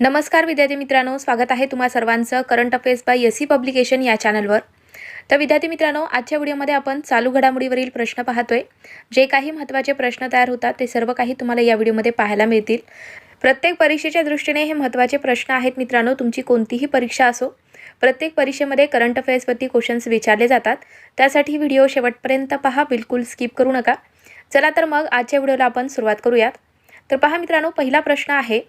नमस्कार विद्यार्थी मित्रांनो स्वागत आहे तुम्हा सर्वांचं current affairs by S C publication या चॅनलवर. तर विद्यार्थी मित्रांनो आजच्या व्हिडिओमध्ये आपण चालू घडामोडीवरील प्रश्न पाहतोय. जे काही महत्त्वाचे प्रश्न तयार होतात ते सर्व काही तुम्हाला या व्हिडिओमध्ये पाहायला मिळतील. प्रत्येक परीक्षेच्या दृष्टीने हे महत्त्वाचे प्रश्न आहेत मित्रांनो तुमची कोणतीही परीक्षा असो. प्रत्येक परीक्षेमध्ये करंट अफेअर्सवरती क्वेश्चन्स विचारले जातात. त्यासाठी व्हिडिओ शेवटपर्यंत पहा बिलकुल स्किप करू नका. चला तर मग आजच्या व्हिडिओला आपण सुरुवात करूयात. तर पहा मित्रांनो पहिला प्रश्न आहे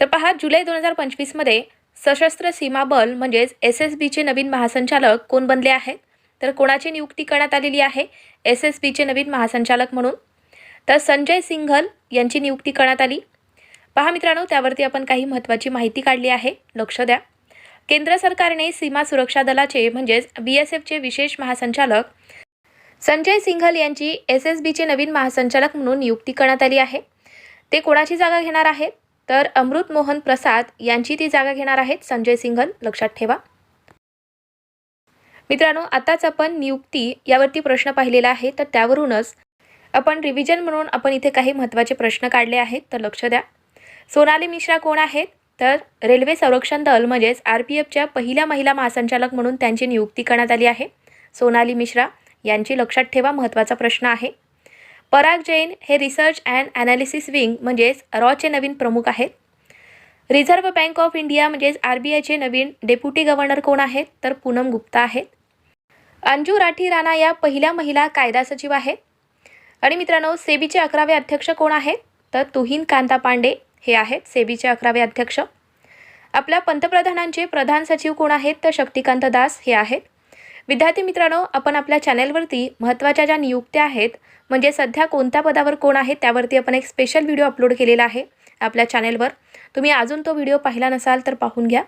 तर पहा जुलै दोन हजार पंचवीसमध्ये सशस्त्र सीमा बल म्हणजेच एस एस बीचे नवीन महासंचालक कोण बनले आहेत? तर कोणाची नियुक्ती करण्यात आलेली आहे? एस एस बीचे नवीन महासंचालक म्हणून. तर संजय सिंघल यांची नियुक्ती करण्यात आली. पहा मित्रांनो त्यावरती आपण काही महत्त्वाची माहिती काढली आहे. लक्ष द्या. केंद्र सरकारने सीमा सुरक्षा दलाचे म्हणजेच बी एस एफचे विशेष महासंचालक संजय सिंघल यांची एस एस बीचे नवीन महासंचालक म्हणून नियुक्ती करण्यात आली आहे. ते कोणाची जागा घेणार आहेत? तर अमृत मोहन प्रसाद यांची ती जागा घेणार आहेत. संजय सिंघल लक्षात ठेवा. मित्रांनो आताच आपण नियुक्ती यावरती प्रश्न पाहिलेला आहे. तर त्यावरूनच आपण रिव्हिजन म्हणून आपण इथे काही महत्त्वाचे प्रश्न काढले आहेत. तर लक्ष द्या. सोनाली मिश्रा कोण आहेत? तर रेल्वे संरक्षण दल म्हणजेच आर पी एफच्या पहिल्या महिला महासंचालक म्हणून त्यांची नियुक्ती करण्यात आली आहे. सोनाली मिश्रा यांची लक्षात ठेवा महत्त्वाचा प्रश्न आहे. पराग जैन हे रिसर्च अँड ॲनालिसिस विंग म्हणजेच रॉचे नवीन प्रमुख आहेत. रिझर्व्ह बँक ऑफ इंडिया म्हणजेच आर बी आयचे नवीन डेप्युटी गव्हर्नर कोण आहेत? तर पूनम गुप्ता आहेत. अंजू राठी राणा या पहिल्या महिला कायदा सचिव आहेत. आणि मित्रांनो सेबीचे अकरावे अध्यक्ष कोण आहेत? तर तुहीन कांता पांडे हे आहेत सेबीचे अकरावे अध्यक्ष. आपल्या पंतप्रधानांचे प्रधान सचिव कोण आहेत? तर शक्तिकांत दास हे आहेत. विद्यार्थी मित्रांनो आपण आपल्या चॅनेलवरती महत्त्वाच्या ज्या नियुक्त्या आहेत म्हणजे सध्या कोणत्या पदावर कोण आहे त्यावरती आपण एक स्पेशल व्हिडिओ अपलोड केलेला आहे आपल्या चॅनेलवर. तुम्ही अजून तो व्हिडिओ पाहिला नसाल तर पाहून घ्या.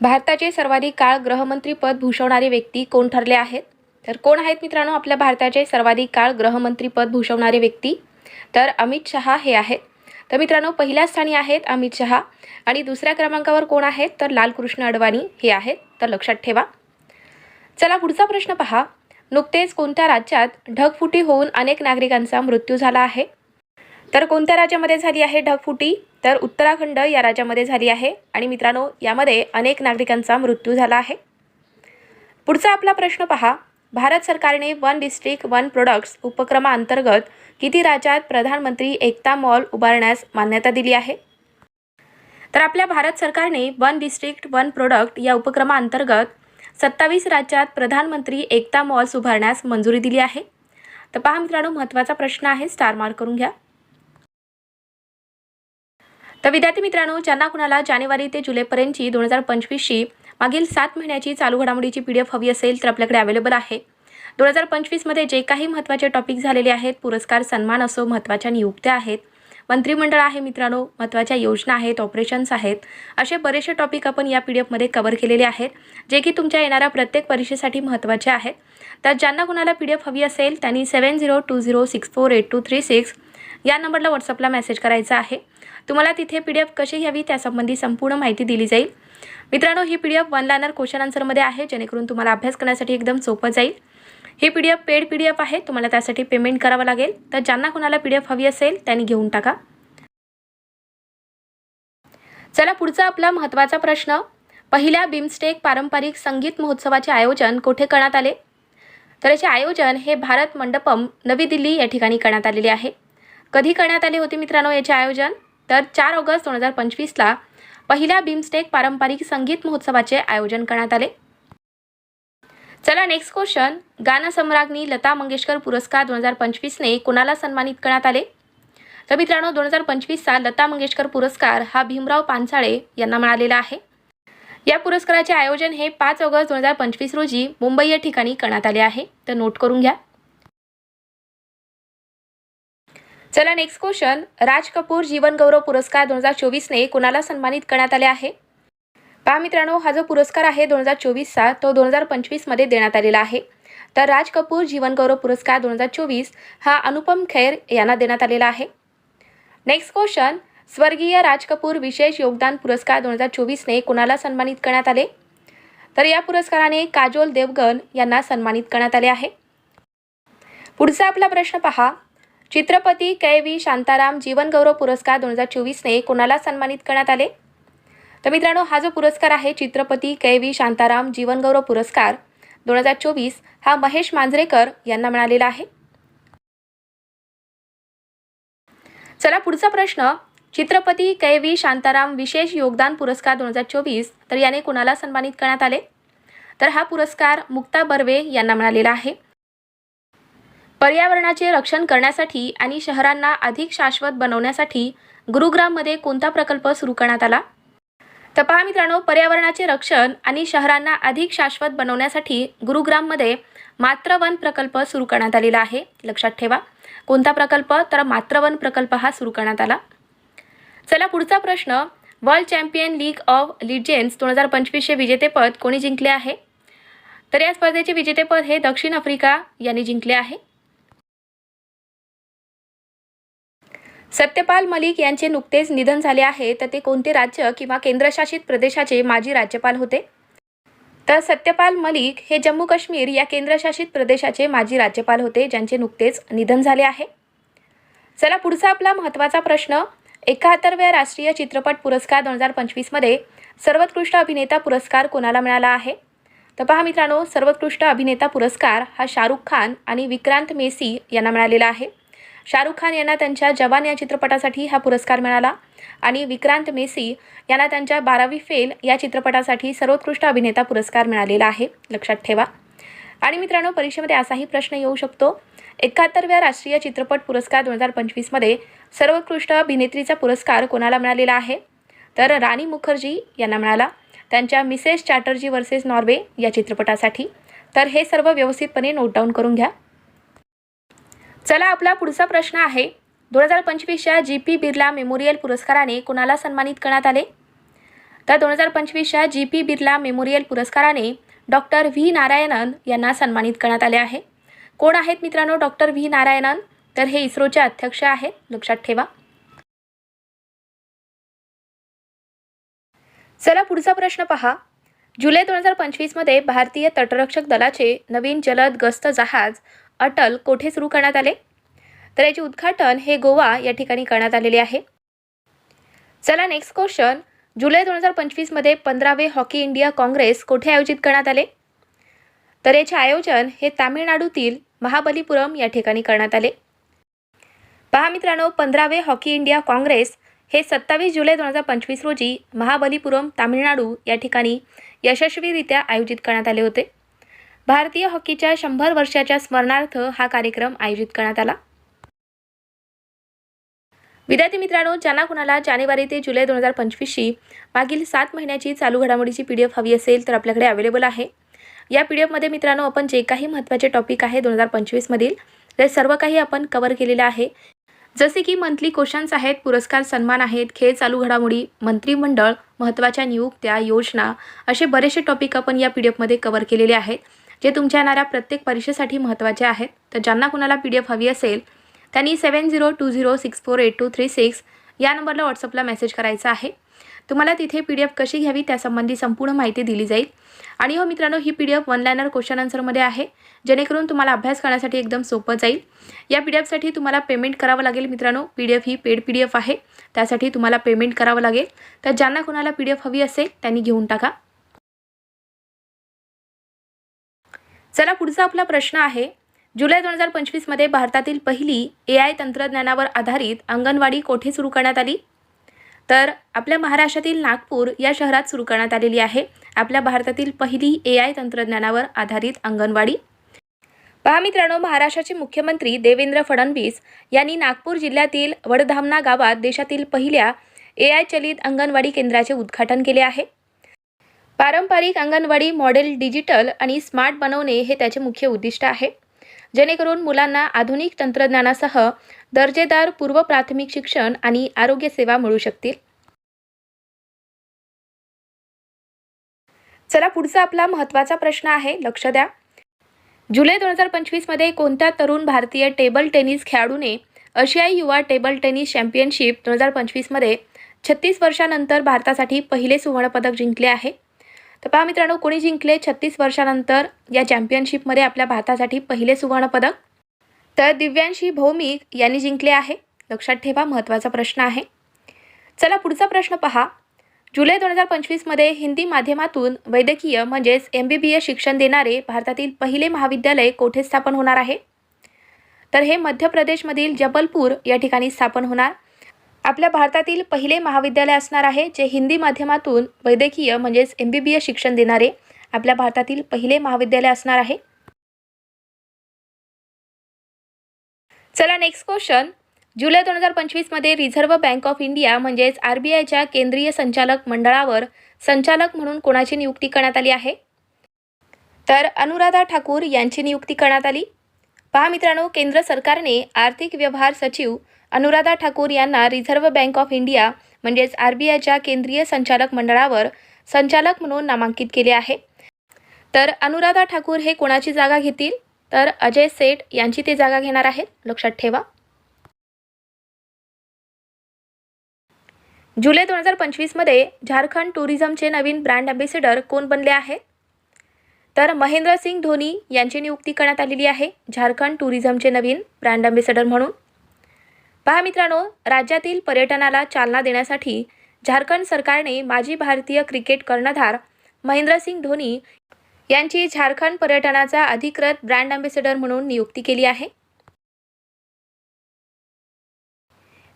भारताचे सर्वाधिक काळ गृहमंत्रीपद भूषवणारी व्यक्ती कोण ठरले आहेत? तर कोण आहेत मित्रांनो आपल्या भारताचे सर्वाधिक काळ गृहमंत्रीपद भूषवणारी व्यक्ती? तर अमित शहा हे आहेत. तर मित्रांनो पहिल्या स्थानी आहेत अमित शहा. आणि दुसऱ्या क्रमांकावर कोण आहेत? तर लालकृष्ण अडवाणी हे आहेत. तर लक्षात ठेवा. चला पुढचा प्रश्न पहा. नुकतेच कोणत्या राज्यात ढगफुटी होऊन अनेक नागरिकांचा मृत्यू झाला आहे? तर कोणत्या राज्यामध्ये झाली आहे ढगफुटी? तर उत्तराखंड या राज्यामध्ये झाली आहे. आणि मित्रांनो यामध्ये अनेक नागरिकांचा मृत्यू झाला आहे. पुढचा आपला प्रश्न पहा. भारत सरकारने वन डिस्ट्रिक्ट वन प्रोडक्ट्स उपक्रमाअंतर्गत किती राज्यात प्रधानमंत्री एकता मॉल उभारण्यास मान्यता दिली आहे? तर आपल्या भारत सरकारने वन डिस्ट्रिक्ट वन प्रोडक्ट या उपक्रमाअंतर्गत सत्तावीस राज्यात प्रधानमंत्री एकता मॉल्स उभारण्यास मंजुरी दिली आहे. तर पहा मित्रांनो महत्त्वाचा प्रश्न आहे स्टार मार्क करून घ्या. तर विद्यार्थी मित्रांनो ज्यांना कुणाला जानेवारी ते जुलैपर्यंतची दोन हजार पंचवीसची मागील सात महिन्याची चालू घडामोडीची पी डी एफ हवी असेल तर आपल्याकडे अवेलेबल आहे. दोन हजार पंचवीसमध्ये जे काही महत्त्वाचे टॉपिक झालेले आहेत पुरस्कार सन्मान असो महत्त्वाच्या नियुक्त्या आहेत. मंत्रिमंडळ आहे मित्रांनो महत्त्वाच्या योजना आहेत ऑपरेशन्स आहेत. असे बरेचसे टॉपिक आपण या पी डी एफमध्ये कवर केलेले आहेत जे की तुमच्या येणाऱ्या प्रत्येक परीक्षेसाठी महत्त्वाचे आहेत. तर ज्यांना कुणाला पी डी एफ हवी असेल त्यांनी seven zero two zero six four eight two three six या नंबरला व्हॉट्सअपला मेसेज करायचा आहे. तुम्हाला तिथे पी डी एफ कशी घ्यावी त्यासंबंधी संपूर्ण माहिती दिली जाईल. मित्रांनो ही P D F one liner question आन्सरमध्ये आहे जेणेकरून तुम्हाला अभ्यास करण्यासाठी एकदम सोपं जाईल. ही P D F paid P D F आहे तुम्हाला त्यासाठी पेमेंट करावं लागेल. तर ज्यांना कुणाला पी डी एफ हवी असेल त्यांनी घेऊन टाका. चला पुढचा आपला महत्त्वाचा प्रश्न. पहिल्या बिमस्टेक पारंपरिक संगीत महोत्सवाचे आयोजन कोठे करण्यात आले? तर याचे आयोजन हे भारत मंडपम नवी दिल्ली या ठिकाणी करण्यात आलेले आहे. कधी करण्यात आले होते मित्रांनो याचे आयोजन? तर चार ऑगस्ट दोन हजार पंचवीसला पहिल्या बिमस्टेक पारंपरिक संगीत महोत्सवाचे आयोजन करण्यात आले. चला नेक्स्ट क्वेश्चन गानसम्राज्ञी लता मंगेशकर पुरस्कार दोन हजार पंचवीसने कोणाला सन्मानित करण्यात आले? तर मित्रांनो दोन हजार पंचवीसचा लता मंगेशकर पुरस्कार हा भीमराव पानसाळे यांना मिळालेला आहे. या पुरस्काराचे आयोजन हे पाच ऑगस्ट दोन हजार पंचवीस रोजी मुंबई या ठिकाणी करण्यात आले आहे. तर नोट करून घ्या. चला नेक्स्ट क्वेश्चन राज कपूर जीवनगौरव पुरस्कार दोन हजार चोवीसने कोणाला सन्मानित करण्यात आले आहे? पहा मित्रांनो हा जो पुरस्कार आहे दोन हजार चोवीसचा तो दोन हजार पंचवीसमध्ये देण्यात आलेला आहे. तर राज कपूर जीवनगौरव पुरस्कार दोन हजार चोवीस हा अनुपम खैर यांना देण्यात आलेला आहे. नेक्स्ट क्वेश्चन स्वर्गीय राज कपूर विशेष योगदान पुरस्कार दोन हजार चोवीसने कोणाला सन्मानित करण्यात आले? तर या पुरस्काराने काजोल देवगन यांना सन्मानित करण्यात आले आहे. पुढचा आपला प्रश्न पहा. चित्रपती कै व्ही शांताराम जीवनगौरव पुरस्कार दोन हजार चोवीसने कोणाला सन्मानित करण्यात आले? तर मित्रांनो हा जो पुरस्कार आहे चित्रपती कै व्ही शांताराम जीवनगौरव पुरस्कार दोन हजार चोवीस हा महेश मांजरेकर यांना मिळालेला आहे. चला पुढचा प्रश्न. चित्रपती कै व्ही शांताराम विशेष योगदान पुरस्कार दोन हजार चोवीस तर याने कोणाला सन्मानित करण्यात आले? तर हा पुरस्कार मुक्ता बर्वे यांना मिळालेला आहे. पर्यावरणाचे रक्षण करण्यासाठी आणि शहरांना अधिक शाश्वत बनवण्यासाठी गुरुग्राममध्ये कोणता प्रकल्प सुरू करण्यात आला? तर पहा मित्रांनो पर्यावरणाचे रक्षण आणि शहरांना अधिक शाश्वत बनवण्यासाठी गुरुग्राममध्ये मात्रवन प्रकल्प सुरू करण्यात आलेला आहे. लक्षात ठेवा कोणता प्रकल्प? तर मात्रवन प्रकल्प हा सुरू करण्यात आला. चला पुढचा प्रश्न. World champion league of legends दोन हजार पंचवीसचे विजेतेपद कोणी जिंकले आहे? तर या स्पर्धेचे विजेतेपद हे दक्षिण आफ्रिका यांनी जिंकले आहे. सत्यपाल मलिक यांचे नुकतेच निधन झाले आहे. तर ते कोणते राज्य किंवा केंद्रशासित प्रदेशाचे माजी राज्यपाल होते? तर सत्यपाल मलिक हे जम्मू काश्मीर या केंद्रशासित प्रदेशाचे माजी राज्यपाल होते ज्यांचे नुकतेच निधन झाले आहे. चला पुढचा आपला महत्त्वाचा प्रश्न. एकाहत्तरव्या राष्ट्रीय चित्रपट पुरस्कार दोन हजार पंचवीसमध्ये सर्वोत्कृष्ट अभिनेता पुरस्कार कोणाला मिळाला आहे? तर पहा मित्रांनो सर्वोत्कृष्ट अभिनेता पुरस्कार हा शाहरुख खान आणि विक्रांत मेसी यांना मिळालेला आहे. शाहरुख खान यांना त्यांच्या जवान या चित्रपटासाठी हा पुरस्कार मिळाला. आणि विक्रांत मेसी यांना त्यांच्या बारावी फेल या चित्रपटासाठी सर्वोत्कृष्ट अभिनेता पुरस्कार मिळालेला आहे. लक्षात ठेवा. आणि मित्रांनो परीक्षेमध्ये असाही प्रश्न येऊ शकतो. एकाहत्तरव्या राष्ट्रीय चित्रपट पुरस्कार दोन हजार पंचवीसमध्ये सर्वोत्कृष्ट अभिनेत्रीचा पुरस्कार कोणाला मिळालेला आहे? तर राणी मुखर्जी यांना मिळाला. त्यांच्या मिसेस चॅटर्जी वर्सेस नॉर्वे या चित्रपटासाठी. तर हे सर्व व्यवस्थितपणे नोट डाऊन करून घ्या. चला आपला पुढचा प्रश्न आहे. दोन हजार पंचवीसच्या जी पी बिर्ला मेमोरियल पुरस्काराने कोणाला सन्मानित करण्यात आले? तर दोन हजार पंचवीसच्या जी पी बिर्ला मेमोरियल पुरस्काराने डॉक्टर व्ही. नारायणन यांना सन्मानित करण्यात आले आहे. कोण आहेत मित्रांनो डॉक्टर व्ही. नारायणन? तर हे इस्रोचे अध्यक्ष आहेत. लक्षात ठेवा. चला पुढचा प्रश्न पहा. जुलै दोन हजार पंचवीसमध्ये भारतीय तटरक्षक दलाचे नवीन जलद गस्त जहाज अटल कोठे सुरू करण्यात आले? तर याचे उद्घाटन हे गोवा या ठिकाणी करण्यात आलेले आहे. चला नेक्स्ट क्वेश्चन जुलै दोन हजार पंचवीसमध्ये पंधरावे हॉकी इंडिया काँग्रेस कोठे आयोजित करण्यात आले? तर याचे आयोजन हे तामिळनाडूतील महाबलीपुरम या ठिकाणी करण्यात आले. पहा मित्रांनो पंधरावे हॉकी इंडिया काँग्रेस हे सत्तावीस जुलै दोन हजार पंचवीस रोजी महाबलीपुरम तामिळनाडू या ठिकाणी यशस्वीरित्या आयोजित करण्यात आले होते. भारतीय हॉकीच्या शंभर वर्षाच्या स्मरणार्थ हा कार्यक्रम आयोजित करण्यात आला. विद्यार्थी मित्रांनो ज्यांना कुणाला जानेवारी ते जुलै दोन हजार पंचवीसची मागील सात महिन्याची चालू घडामोडीची पी डी एफ हवी असेल तर आपल्याकडे अवेलेबल आहे. या पी डी एफमध्ये मित्रांनो आपण जे काही महत्त्वाचे टॉपिक आहे दोन हजार पंचवीसमधील ते सर्व काही आपण कवर केलेलं आहे. जसे की मंथली क्वेश्चन्स आहेत पुरस्कार सन्मान आहेत खेळ चालू घडामोडी मंत्रिमंडळ महत्त्वाच्या नियुक्त्या योजना असे बरेचसे टॉपिक आपण या पी डी एफमध्ये कवर केलेले आहेत. जे तुमच्या येणाऱ्या प्रत्येक परीक्षेसाठी महत्त्वाचे आहेत. तर ज्यांना कुणाला पी डी एफ हवी असेल त्यांनी seven zero two zero six four eight two three six या नंबरला व्हॉट्सअपला मेसेज करायचा आहे. तुम्हाला तिथे पी डी एफ कशी घ्यावी त्यासंबंधी संपूर्ण माहिती दिली जाईल. आणि हो मित्रांनो ही P D F one liner question आन्सरमध्ये आहे जेणेकरून तुम्हाला अभ्यास करण्यासाठी एकदम सोपं जाईल. या पी डी एफसाठी तुम्हाला पेमेंट करावं लागेल मित्रांनो. पी डी एफ ही पेड पी डी एफ आहे त्यासाठी तुम्हाला पेमेंट करावं लागेल. तर ज्यांना कुणाला पी डी एफ हवी असेल त्यांनी घेऊन टाका. चला पुढचा आपला प्रश्न आहे. जुलै दोन हजार पंचवीसमध्ये भारतातील पहिली ए आय तंत्रज्ञानावर आधारित अंगणवाडी कोठे सुरू करण्यात आली? तर आपल्या महाराष्ट्रातील नागपूर या शहरात सुरू करण्यात आलेली आहे. आपल्या भारतातील पहिली ए आय तंत्रज्ञानावर आधारित अंगणवाडी. पहा मित्रांनो महाराष्ट्राचे मुख्यमंत्री देवेंद्र फडणवीस यांनी नागपूर जिल्ह्यातील वडधामना गावात देशातील पहिल्या ए आय चलित अंगणवाडी केंद्राचे उद्घाटन केले आहे. पारंपरिक अंगणवाडी मॉडेल डिजिटल आणि स्मार्ट बनवणे हे त्याचे मुख्य उद्दिष्ट आहे. जेणेकरून मुलांना आधुनिक तंत्रज्ञानासह दर्जेदार पूर्व प्राथमिक शिक्षण आणि आरोग्य सेवा मिळू शकतील. चला पुढचा आपला महत्त्वाचा प्रश्न आहे. लक्ष द्या. जुलै दोन हजार पंचवीसमध्ये कोणत्या तरुण भारतीय टेबल टेनिस खेळाडूने आशियाई युवा टेबल टेनिस चॅम्पियनशिप दोन हजार पंचवीसमध्ये छत्तीस वर्षानंतर भारतासाठी पहिले सुवर्णपदक जिंकले आहे? तर पहा मित्रांनो कोणी जिंकले छत्तीस वर्षानंतर या चॅम्पियनशिपमध्ये आपल्या भारतासाठी पहिले सुवर्णपदक तर दिव्यांशी भौमिक यांनी जिंकले आहे. लक्षात ठेवा महत्त्वाचा प्रश्न आहे. चला पुढचा प्रश्न पहा. जुलै दोन हजार पंचवीसमध्ये हिंदी माध्यमातून वैद्यकीय म्हणजेच एम बी बी एस शिक्षण देणारे भारतातील पहिले महाविद्यालय कोठे स्थापन होणार आहे? तर हे मध्य प्रदेशमधील जबलपूर या ठिकाणी स्थापन होणार. आपल्या भारतातील पहिले महाविद्यालय असणार आहे जे हिंदी माध्यमातून वैद्यकीय म्हणजेच एम बी बी एस शिक्षण देणारे आपल्या भारतातील पहिले महाविद्यालय असणार आहे. चला नेक्स्ट क्वेश्चन जुलै दोन हजार पंचवीसमध्ये रिझर्व्ह बँक ऑफ इंडिया म्हणजेच आर बी आयच्या केंद्रीय संचालक मंडळावर संचालक म्हणून कोणाची नियुक्ती करण्यात आली आहे? तर अनुराधा ठाकूर यांची नियुक्ती करण्यात आली. पहा मित्रांनो केंद्र सरकारने आर्थिक व्यवहार सचिव अनुराधा ठाकूर यांना रिझर्व्ह बँक ऑफ इंडिया म्हणजेच आर बी आयच्या केंद्रीय संचालक मंडळावर संचालक म्हणून नामांकित केले आहे. तर अनुराधा ठाकूर हे कोणाची जागा घेतील? तर अजय सेठ यांची ते जागा घेणार आहेत. लक्षात ठेवा. जुलै दोन हजार पंचवीसमध्ये झारखंड टुरिझमचे नवीन ब्रँड अँबेसिडर कोण बनले आहेत? तर महेंद्रसिंग धोनी यांची नियुक्ती करण्यात आलेली आहे झारखंड टुरिझमचे नवीन ब्रँड अँबेसिडर म्हणून. पहा मित्रांनो राज्यातील पर्यटनाला चालना देण्यासाठी झारखंड सरकारने माजी भारतीय क्रिकेट कर्णधार महेंद्रसिंग धोनी यांची झारखंड पर्यटनाचा अधिकृत ब्रँड अँबेसिडर म्हणून नियुक्ती केली आहे.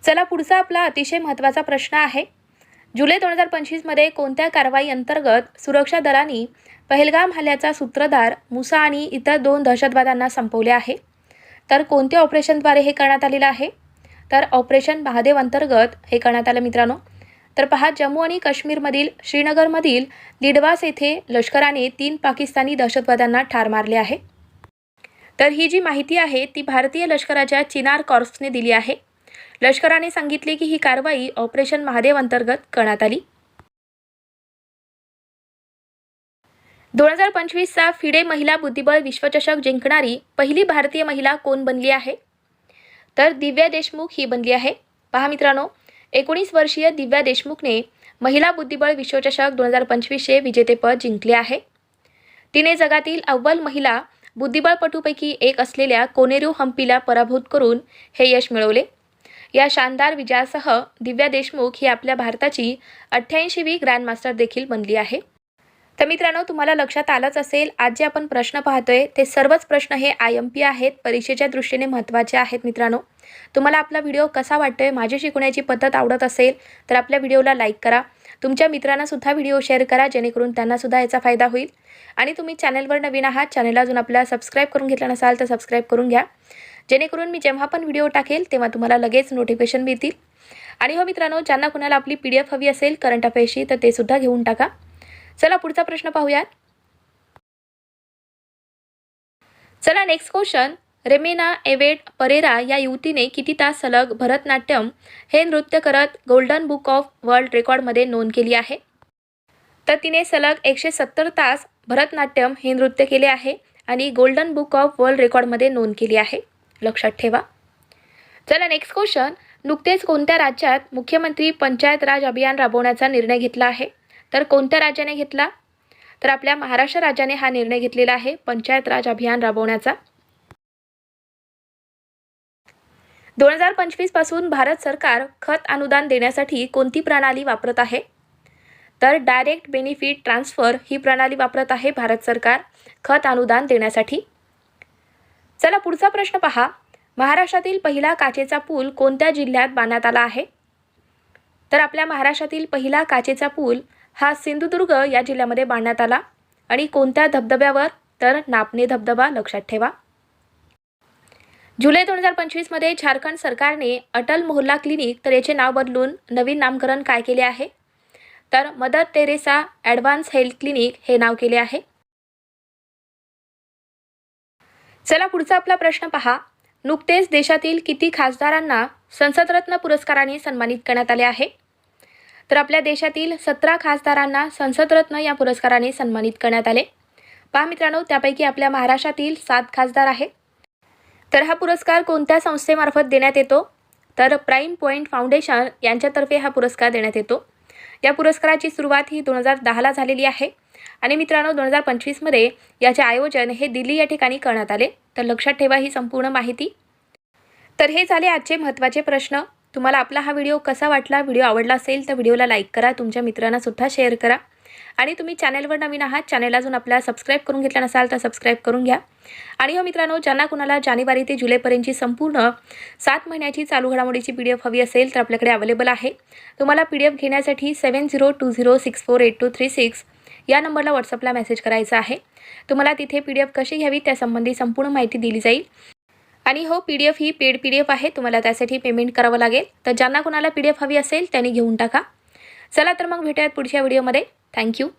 चला पुढचा आपला अतिशय महत्त्वाचा प्रश्न आहे. जुलै दोन हजार पंचवीसमध्ये कोणत्या कारवाई अंतर्गत सुरक्षा दलांनी पहलगाम हल्ल्याचा सूत्रधार मुसा आणि इतर दोन दहशतवाद्यांना संपवले आहे? तर कोणत्या ऑपरेशनद्वारे हे करण्यात आलेलं आहे? तर ऑपरेशन महादेव अंतर्गत हे करण्यात आलं मित्रांनो. तर पहा जम्मू आणि काश्मीरमधील श्रीनगरमधील लिडवास येथे लष्कराने तीन पाकिस्तानी दहशतवाद्यांना ठार मारले आहे. तर ही जी माहिती आहे ती भारतीय लष्कराच्या चिनार कॉर्प्सने दिली आहे. लष्कराने सांगितले की ही कारवाई ऑपरेशन महादेव अंतर्गत करण्यात आली. दोन हजार पंचवीसचा फिडे महिला बुद्धिबळ विश्वचषक जिंकणारी पहिली भारतीय महिला कोण बनली आहे? तर दिव्या देशमुख ही बनली आहे. पहा मित्रांनो एकोणीस वर्षीय दिव्या देशमुखने महिला बुद्धिबळ विश्वचषक दोन हजार पंचवीसचे विजेतेपद जिंकले आहे. तिने जगातील अव्वल महिला बुद्धिबळपटूपैकी एक असलेल्या कोनेरू हम्पीला पराभूत करून हे यश मिळवले. या शानदार विजयासह दिव्या देशमुख ही आपल्या भारताची अठ्ठ्याऐंशीवी ग्रँडमास्टर देखील बनली आहे. तर मित्रांनो तुम्हाला लक्षात आलंच असेल आज जे आपण प्रश्न पाहतोय ते सर्वच प्रश्न हे आय एम पी आहेत परीक्षेच्या दृष्टीने महत्त्वाचे आहेत मित्रांनो. तुम्हाला आपला व्हिडिओ कसा वाटतोय माझी शिकण्याची पद्धत आवडत असेल तर आपल्या व्हिडिओला लाईक करा. तुमच्या मित्रांनासुद्धा व्हिडिओ शेअर करा जेणेकरून त्यांनासुद्धा याचा फायदा होईल. आणि तुम्ही चॅनलवर नवीन आहात चॅनल अजून आपल्याला सबस्क्राईब करून घेतला नसाल तर सबस्क्राईब करून घ्या. जेणेकरून मी जेव्हा पण व्हिडिओ टाकेल तेव्हा तुम्हाला लगेच नोटिफिकेशन मिळतील. आणि हो मित्रांनो ज्यांना कुणाला आपली पी डी एफ हवी असेल करंट अफेअर्सची तर ते सुद्धा घेऊन टाका. चला पुढचा प्रश्न पाहूयात. चला नेक्स्ट क्वेश्चन रेमेना एवेट परेरा या युवतीने किती तास सलग भरतनाट्यम हे नृत्य करत गोल्डन बुक ऑफ वर्ल्ड रेकॉर्डमध्ये नोंद केली आहे? तर तिने सलग एकशे सत्तर तास भरतनाट्यम हे नृत्य केले आहे आणि गोल्डन बुक ऑफ वर्ल्ड रेकॉर्डमध्ये नोंद केली आहे. लक्षात ठेवा. चला नेक्स्ट क्वेश्चन नुकतेच कोणत्या राज्यात मुख्यमंत्री पंचायत राज अभियान राबवण्याचा निर्णय घेतला आहे? तर कोणत्या राज्याने घेतला? तर आपल्या महाराष्ट्र राज्याने हा निर्णय घेतलेला आहे पंचायत राज अभियान राबवण्याचा. दोन हजार पंचवीसपासून भारत सरकार खत अनुदान देण्यासाठी कोणती प्रणाली वापरत आहे? तर डायरेक्ट बेनिफिट ट्रान्सफर ही प्रणाली वापरत आहे भारत सरकार खत अनुदान देण्यासाठी. चला पुढचा प्रश्न पहा. महाराष्ट्रातील पहिला काचेचा पूल कोणत्या जिल्ह्यात बांधण्यात आला आहे? तर आपल्या महाराष्ट्रातील पहिला काचेचा पूल हा सिंधुदुर्ग या जिल्ह्यामध्ये बांधण्यात आला. आणि कोणत्या धबधब्यावर? तर नापणे धबधबा लक्षात ठेवा. जुलै दोन हजार पंचवीसमध्ये झारखंड सरकारने अटल मोहल्ला क्लिनिक तर याचे नाव बदलून नवीन नामकरण काय केले आहे? तर Mother Teresa advance health clinic हे नाव केले आहे. चला पुढचा आपला प्रश्न पहा. नुकतेच देशातील किती खासदारांना संसदरत्न पुरस्काराने सन्मानित करण्यात आले आहे? तर आपल्या देशातील सतरा खासदारांना संसदरत्न या पुरस्काराने सन्मानित करण्यात आले. पहा मित्रांनो त्यापैकी आपल्या महाराष्ट्रातील सात खासदार आहे तर हा पुरस्कार कोणत्या संस्थेमार्फत देण्यात येतो? तर प्राईम पॉईंट फाउंडेशन यांच्यातर्फे हा पुरस्कार देण्यात येतो. या पुरस्काराची सुरुवात ही दोन हजार दहाला झालेली आहे. आणि मित्रांनो दोन हजार पंचवीसमध्ये याचे आयोजन हे दिल्ली या ठिकाणी करण्यात आले. तर लक्षात ठेवा ही संपूर्ण माहिती. तर हे झाले आजचे महत्त्वाचे प्रश्न. तुम्हाला आपला हा व्हिडिओ कसा वाटला व्हिडिओ आवडला असेल तर व्हिडिओला लाईक करा तुमच्या मित्रांना सुद्धा शेअर करा. आणि तुम्ही चॅनलवर नवीन आहात चॅनल अजून आपल्याला सबस्क्राईब करून घेतला नसाल तर सबस्क्राईब करून घ्या. आणि हो मित्रांनो ज्यांना कुणाला जानेवारी ते जुलैपर्यंतची संपूर्ण सात महिन्याची चालू घडामोडीची पी डी एफ हवी असेल तर आपल्याकडे अवेलेबल आहे. तुम्हाला पी डी एफ घेण्यासाठी seven zero two zero six four eight two three six या नंबरला व्हॉट्सअपला मेसेज करायचा आहे. तुम्हाला तिथे पी डी एफ कशी घ्यावी त्यासंबंधी संपूर्ण माहिती दिली जाईल. आणि हो पी डी एफ ही पेड पी डी एफ आहे तुम्हाला त्यासाठी पेमेंट करावं लागेल. तर ज्यांना कुणाला पी डी एफ हवी असेल त्यांनी घेऊन टाका. चला तर मग भेटूयात पुढच्या व्हिडिओमध्ये Thank you.